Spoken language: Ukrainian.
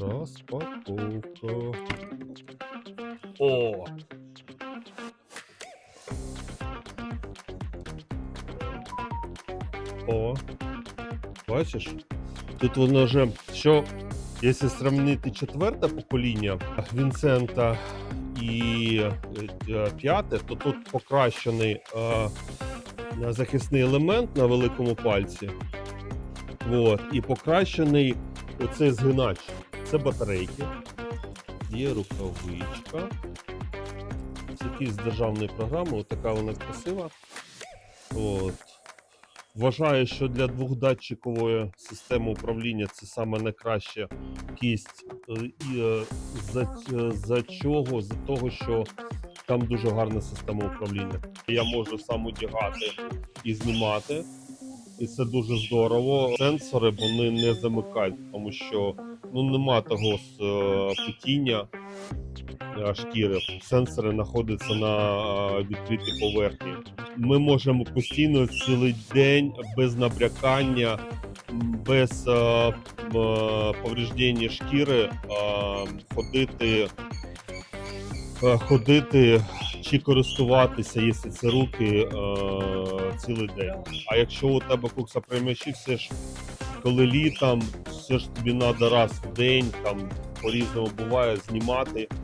Розпаковка. О! О! Бачиш? Тут воно вже, що, якщо сравнити четверте покоління Вінсента і е, е, п'яте, то тут покращений е, захисний елемент на великому пальці. От, і покращений оцей згинач. Це батарейки. Є рукавичка. Це якісь державної програми, отака вона красива. От. Вважаю, що для двохдатчикової системи управління це саме найкраща кість. Е, І е, за, за чого? За того, що там дуже гарна система управління. Я можу сам одягати і знімати. І це дуже здорово. Сенсори вони не замикають, тому що ну нема того е, потіння е, шкіри. Сенсори знаходяться на е, відкритій поверхні. Ми можемо постійно цілий день без набрякання, без м, повреждення шкіри ходити. Ходити чи користуватися, якщо це руки е, цілий день. А якщо у тебе кукса приймачі, все ж коли літом, все ж тобі треба раз в день, там по-різному буває, знімати